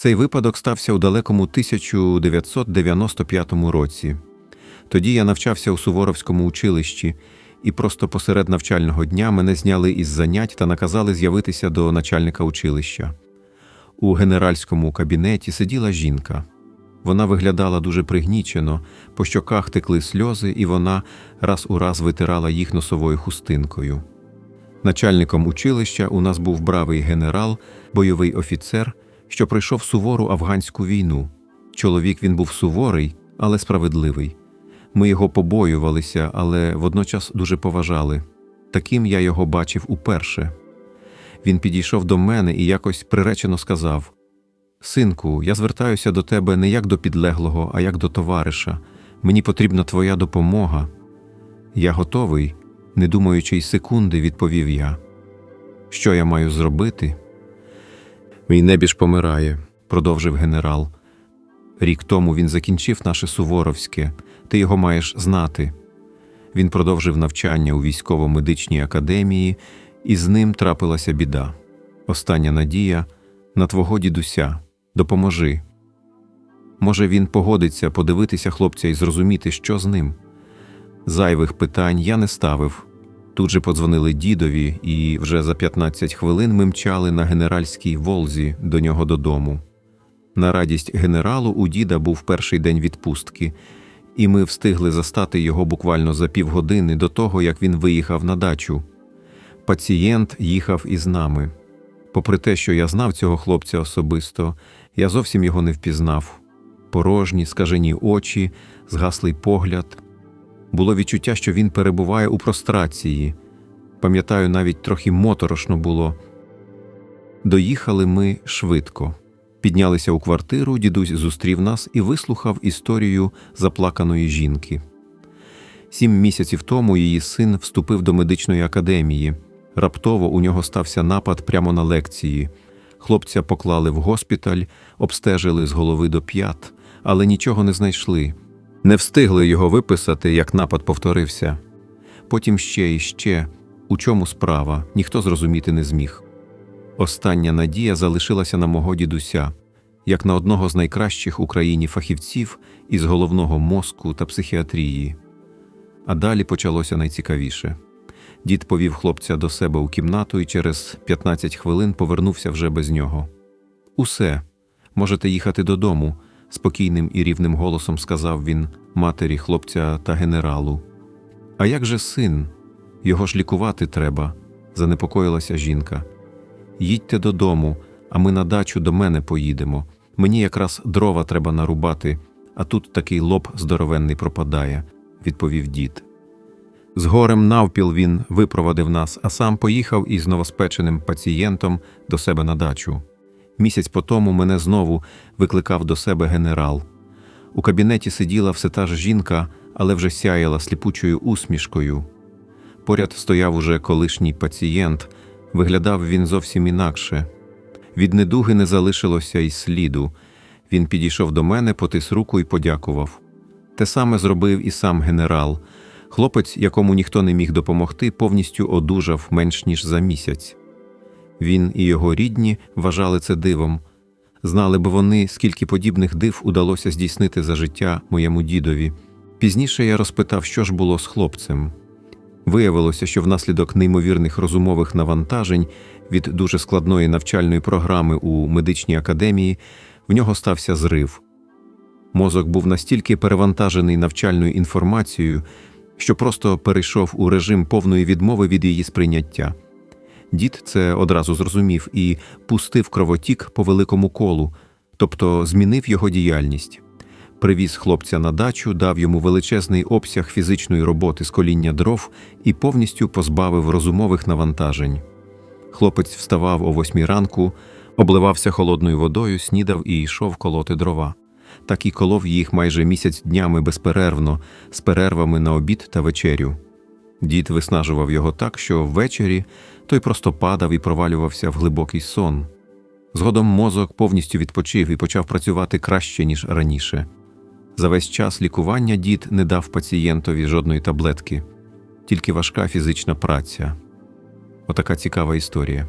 Цей випадок стався у далекому 1995 році. Тоді я навчався у Суворовському училищі, і просто посеред навчального дня мене зняли із занять та наказали з'явитися до начальника училища. У генеральському кабінеті сиділа жінка. Вона виглядала дуже пригнічено, по щоках текли сльози, і вона раз у раз витирала їх носовою хустинкою. Начальником училища у нас був бравий генерал, бойовий офіцер, що пройшов сувору афганську війну. Чоловік він був суворий, але справедливий. Ми його побоювалися, але водночас дуже поважали. Таким я його бачив уперше. Він підійшов до мене і якось приречено сказав: Синку, я звертаюся до тебе не як до підлеглого, а як до товариша. Мені потрібна твоя допомога. Я готовий, не думаючи й секунди, відповів я. Що я маю зробити? Мій небіж помирає, продовжив генерал. Рік тому він закінчив наше Суворовське, ти його маєш знати. Він продовжив навчання у військово-медичній академії, і з ним трапилася біда. Остання надія на твого дідуся. Допоможи. Може, він погодиться подивитися хлопця і зрозуміти, що з ним. Зайвих питань я не ставив. Тут же подзвонили дідові, і вже за 15 хвилин ми мчали на генеральській волзі до нього додому. На радість генералу у діда був перший день відпустки, і ми встигли застати його буквально за півгодини до того, як він виїхав на дачу. Пацієнт їхав із нами. Попри те, що я знав цього хлопця особисто, я зовсім його не впізнав. Порожні, скажені очі, згаслий погляд. Було відчуття, що він перебуває у прострації. Пам'ятаю, навіть трохи моторошно було. Доїхали ми швидко. Піднялися у квартиру, дідусь зустрів нас і вислухав історію заплаканої жінки. Сім місяців тому її син вступив до медичної академії. Раптово у нього стався напад прямо на лекції. Хлопця поклали в госпіталь, обстежили з голови до п'ят, але нічого не знайшли. Не встигли його виписати, як напад повторився. Потім ще і ще, у чому справа, ніхто зрозуміти не зміг. Остання надія залишилася на мого дідуся, як на одного з найкращих Україні фахівців із головного мозку та психіатрії. А далі почалося найцікавіше. Дід повів хлопця до себе у кімнату і через 15 хвилин повернувся вже без нього. Усе, можете їхати додому, спокійним і рівним голосом сказав він матері хлопця та генералу. А як же син? Його ж лікувати треба, занепокоїлася жінка. Їдьте додому, а ми на дачу до мене поїдемо. Мені якраз дрова треба нарубати, а тут такий лоб здоровенний пропадає, відповів дід. З горем навпіл він випровадив нас, а сам поїхав із новоспеченим пацієнтом до себе на дачу. Місяць по тому мене знову викликав до себе генерал. У кабінеті сиділа все та ж жінка, але вже сяяла сліпучою усмішкою. Поряд стояв уже колишній пацієнт, виглядав він зовсім інакше. Від недуги не залишилося й сліду. Він підійшов до мене, потис руку і подякував. Те саме зробив і сам генерал. Хлопець, якому ніхто не міг допомогти, повністю одужав менш ніж за місяць. Він і його рідні вважали це дивом. Знали б вони, скільки подібних див удалося здійснити за життя моєму дідові. Пізніше я розпитав, що ж було з хлопцем. Виявилося, що внаслідок неймовірних розумових навантажень від дуже складної навчальної програми у медичній академії в нього стався зрив. Мозок був настільки перевантажений навчальною інформацією, що просто перейшов у режим повної відмови від її сприйняття. Дід це одразу зрозумів і пустив кровотік по великому колу, тобто змінив його діяльність. Привіз хлопця на дачу, дав йому величезний обсяг фізичної роботи з коління дров і повністю позбавив розумових навантажень. Хлопець вставав о восьмій ранку, обливався холодною водою, снідав і йшов колоти дрова. Так і колов їх майже місяць днями безперервно, з перервами на обід та вечерю. Дід виснажував його так, що ввечері той просто падав і провалювався в глибокий сон. Згодом мозок повністю відпочив і почав працювати краще, ніж раніше. За весь час лікування дід не дав пацієнтові жодної таблетки, тільки важка фізична праця. Отака цікава історія.